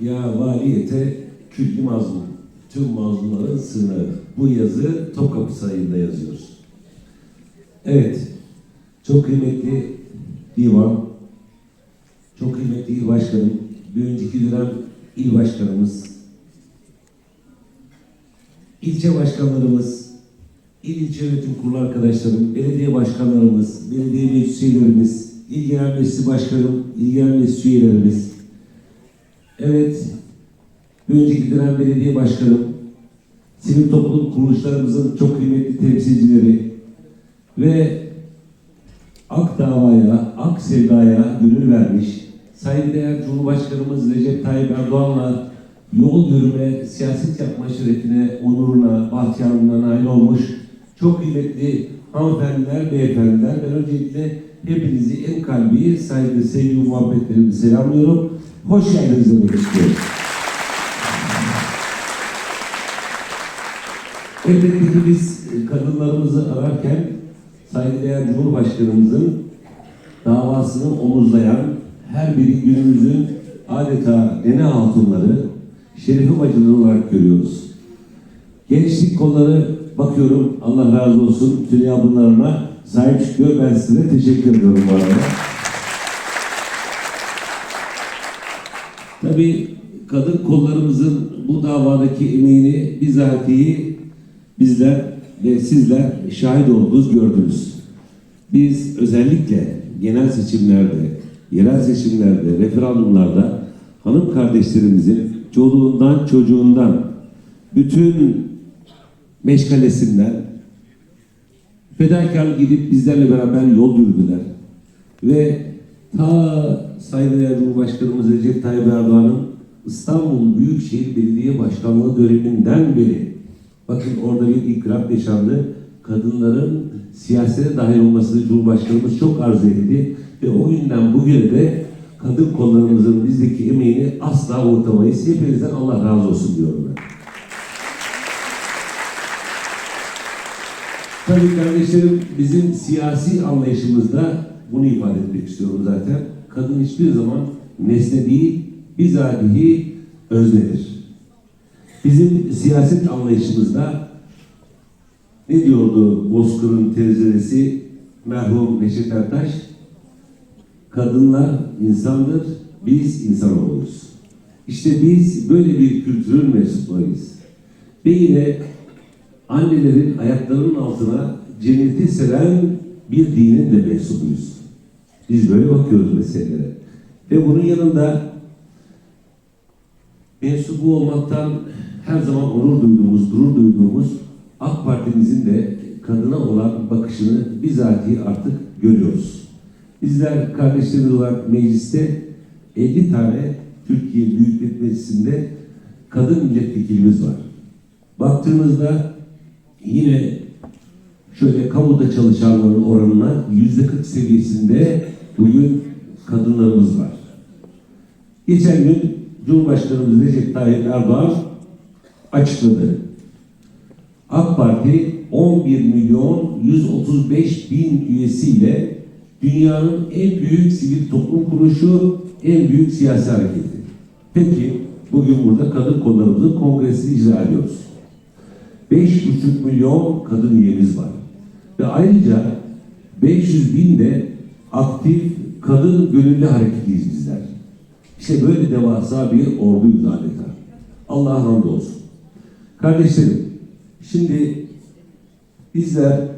Ya valiyete külli mazlum. Tüm mazlumların sınırı. Bu yazı Topkapı Sarayı'nda yazıyoruz. Evet. Çok kıymetli divan, çok kıymetli il başkanım, bir önceki dönem il başkanımız, ilçe başkanlarımız, il ilçe yönetim kurulu arkadaşlarım, belediye başkanlarımız, belediye meclis üyelerimiz, il genel meclisi başkanım, il genel meclis üyelerimiz, Evet, bir önceki dönem belediye başkanım, sivil toplum kuruluşlarımızın çok kıymetli temsilcileri ve Ak davaya, Ak sevdaya gönül vermiş, saygıdeğer Cumhurbaşkanımız Recep Tayyip Erdoğan'la yol yürüme, siyaset yapma şerefine, onuruna, bahtiyarlığına nail olmuş çok kıymetli hanımefendiler, beyefendiler. Ben öncelikle hepinizi en kalbi, saygı, sevgi, muhabbetlerimi selamlıyorum. Hoş geldiniz demek istiyorum. Elbette ki biz kadınlarımızı ararken saygıdeğer Cumhurbaşkanımızın davasını omuzlayan her biri günümüzün adeta nene hatunları, şerifi bacıları olarak görüyoruz. Gençlik kolları bakıyorum Allah razı olsun Tülay ablalarına sahip çıkıyor. Ben size teşekkür ediyorum bu arada. Tabii kadın kollarımızın bu davadaki emeğini bizatihi bizler ve sizler şahit oldunuz, gördünüz. Biz özellikle genel seçimlerde, yerel seçimlerde, referandumlarda hanım kardeşlerimizin çoluğundan, çocuğundan, bütün meşgalesinden fedakarlık gidip bizlerle beraber yol yürüdüler. Ve ta saygıdeğer Cumhurbaşkanımız Recep Tayyip Erdoğan'ın İstanbul Büyükşehir Belediye Başkanlığı döneminden beri bakın orada bir ikrap yaşandı. Kadınların siyasete dahil olmasını Cumhurbaşkanımız çok arzu etti ve o günden bugüne de kadın kollarımızın bizdeki emeğini asla unutamayız. Hepinizden Allah razı olsun diyorum ben. Tabii kardeşlerim bizim siyasi anlayışımızda bunu ifade etmek istiyorum zaten. Kadın hiçbir zaman nesne değil, bizatihi öznedir. Bizim siyaset anlayışımızda ne diyordu Bozkır'ın tezleresi merhum Neşet Ertaş? Kadınlar insandır, biz insanoğluyuz. İşte biz böyle bir kültürün mensuplarıyız. Ve yine annelerin ayaklarının altına cenneti seren bir dinin de mensubuyuz. Biz böyle bakıyoruz meselelere. Ve bunun yanında mensubu olmaktan her zaman onur duyduğumuz, gurur duyduğumuz AK Parti'mizin de kadına olan bakışını bizatihi artık görüyoruz. Bizler kardeşlerimiz olarak mecliste 50 tane Türkiye Büyük Millet Meclisi'nde kadın milletvekilimiz var. Baktığımızda yine şöyle kamuda çalışanların oranına yüzde 40 seviyesinde bugün kadınlarımız var. Geçen gün Cumhurbaşkanımız Recep Tayyip Erdoğan açıkladı. AK Parti 11 milyon 135 bin üyesiyle dünyanın en büyük sivil toplum kuruluşu, en büyük siyasi hareketi. Peki bugün burada kadın kollarımızın kongresini icra ediyoruz. 5,5 milyon kadın üyemiz var. Ve ayrıca 500 bin de aktif kadın gönüllü hareketiyiz bizler. İşte böyle devasa bir orduyuz adeta. Allah'a hamdolsun. Kardeşlerim, şimdi bizler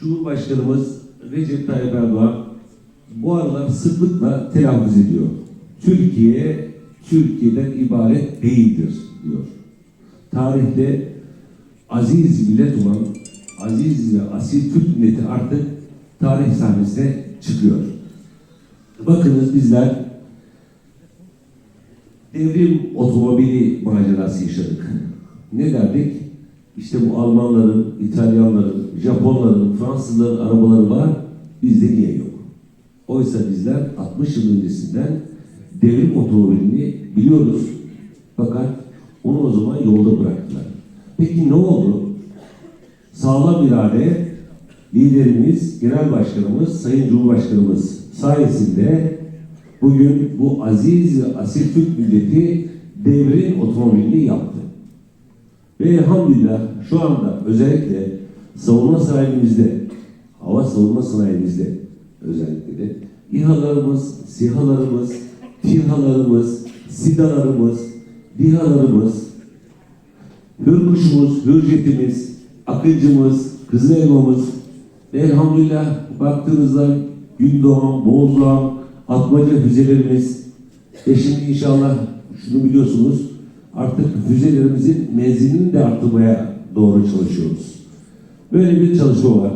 Cumhurbaşkanımız Recep Tayyip Erdoğan bu aralar sıklıkla telaffuz ediyor. Türkiye, Türkiye'den ibaret değildir diyor. Tarihte aziz millet olan aziz ve asil Türk milleti artık tarih sahnesine çıkıyor. Bakınız bizler devrim otomobili macerası yaşadık. Ne derdik? İşte bu Almanların, İtalyanların, Japonların, Fransızların arabaları var, bizde niye yok? Oysa bizler 60 yıl öncesinden devrim otomobilini biliyoruz. Fakat onu o zaman yolda bıraktılar. Peki ne oldu? Sağlam irade liderimiz, genel başkanımız, sayın cumhurbaşkanımız sayesinde bugün bu aziz ve asil Türk milleti devrin otomobilini yaptı. Ve elhamdülillah şu anda özellikle savunma sanayimizde, hava savunma sanayimizde özellikle de İHA'larımız, SİHA'larımız, TİHA'larımız, SİDA'larımız, DİHA'larımız, Hürkuşumuz, Hürjetimiz, Akıncımız, Kızıl ve elhamdülillah baktığınızda Gündoğan, Boğazdoğan, Atmaca füzelerimiz. Ve şimdi inşallah şunu biliyorsunuz artık füzelerimizin menzilini de arttırmaya doğru çalışıyoruz. Böyle bir çalışma var.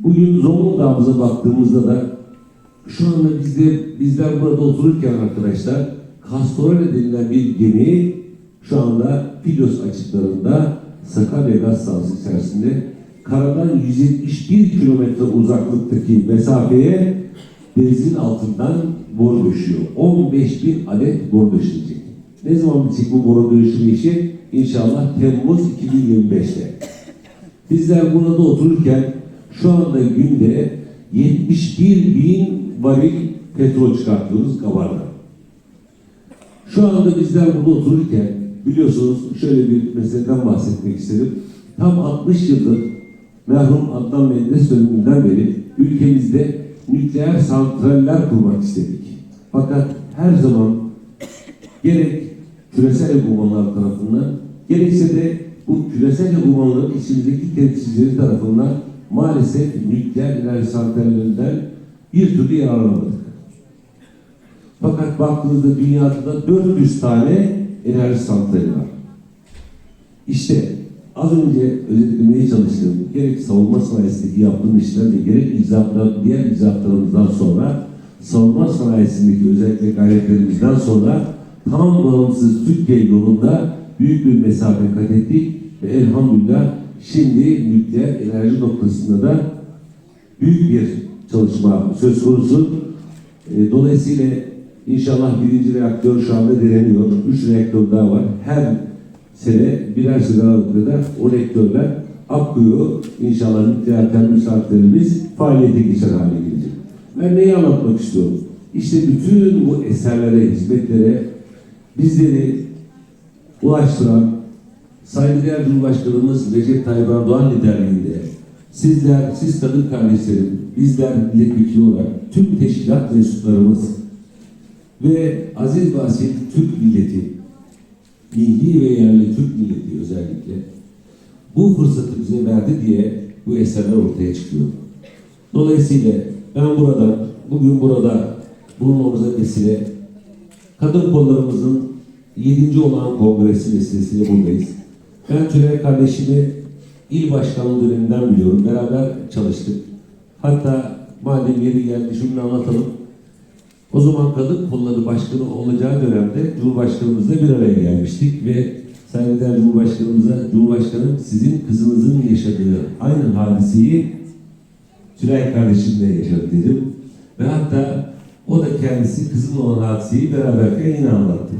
Bugün Zonguldak'ımıza baktığımızda da şu anda bizde bizler burada otururken arkadaşlar Kastorale denilen bir gemi şu anda Filos açıklarında Sakarya gaz sahası içerisinde karadan 171 kilometre uzaklıktaki mesafeye denizin altından boru döşüyor. 15 bin adet boru döşenecek. Ne zaman bitecek bu boru döşeme işi? İnşallah Temmuz 2025'te. Bizler burada otururken şu anda günde 71 bin varil petrol çıkartıyoruz Gabar'da. Şu anda bizler burada otururken biliyorsunuz şöyle bir meseleden bahsetmek istedim. Tam 60 yıldır merhum Adnan Menderes döneminden beri ülkemizde nükleer santraller kurmak istedik. Fakat her zaman gerek küresel uzmanlar tarafından gerekse de bu küresel uzmanların içimizdeki temsilcileri tarafından maalesef nükleer enerji santrallerinden bir türlü yararlanamadık. Fakat baktığınızda dünyada da 400 tane enerji santrali var. İşte az önce özetlemeye çalıştığım gerek savunma sanayisindeki yaptığım işler ve gerek icraatlar, diğer icraatlarımızdan sonra savunma sanayisindeki özellikle gayretlerimizden sonra tam bağımsız Türkiye yolunda büyük bir mesafe kat ettik ve elhamdülillah şimdi nükleer enerji noktasında da büyük bir çalışma söz konusu. E, Dolayısıyla inşallah birinci reaktör şu anda deneniyor. Üç reaktör daha var. Her sene birer sene aralıkta o reaktörler akıyor. İnşallah nükleer termik santralimiz faaliyete geçer hale gelecek. Ben neyi anlatmak istiyorum? İşte bütün bu eserlere, hizmetlere bizleri ulaştıran saygıdeğer Cumhurbaşkanımız Recep Tayyip Erdoğan liderliğinde sizler, siz kadın kardeşlerim, bizler milletvekili olarak tüm teşkilat mensuplarımız ve aziz ve asil Türk milleti, milli ve yerli Türk milleti özellikle bu fırsatı bize verdi diye bu eserler ortaya çıkıyor. Dolayısıyla ben burada, bugün burada bulunmamıza vesile kadın kollarımızın 7. olan kongresi vesilesiyle buradayız. Ben Tülay kardeşimi il başkanlığı döneminden biliyorum. Beraber çalıştık. Hatta madem yeri geldi şunu anlatalım. O zaman kadın kolları başkanı olacağı dönemde Cumhurbaşkanımızla bir araya gelmiştik ve saygıdeğer Cumhurbaşkanımıza Cumhurbaşkanım sizin kızınızın yaşadığı aynı hadiseyi Tülay kardeşimle yaşadı dedim. Ve hatta o da kendisi kızımla olan hadiseyi beraberken yine anlattı.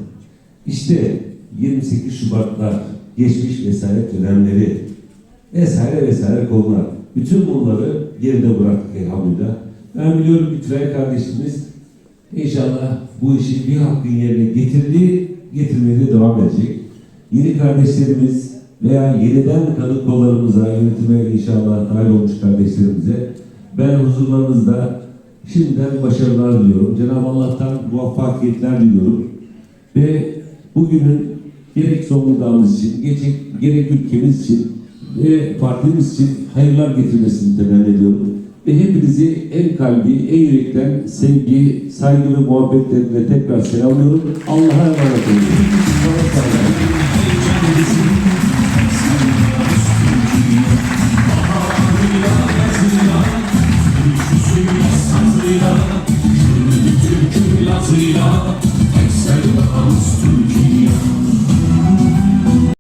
İşte 28 Şubatlar, geçmiş vesaire dönemleri vesaire vesaire konular. Bütün bunları geride bıraktık elhamdülillah. Ben biliyorum ki Tülay kardeşimiz inşallah bu işi bir hakkın yerine getirdi, getirmeye de devam edecek. Yeni kardeşlerimiz veya yeniden kadın kollarımıza, yönetime inşallah dahil olmuş kardeşlerimize ben huzurlarınızda şimdiden başarılar diliyorum. Cenab-ı Allah'tan muvaffakiyetler diliyorum. Ve bugünün gerek Zonguldak'ımız için, gerek, gerek ülkemiz için ve partimiz için hayırlar getirmesini temenni ediyorum. Ve hepinizi en kalbi, en yürekten sevgi, saygı ve muhabbetlerimle tekrar selamlıyorum. Allah'a emanet olun. Austria.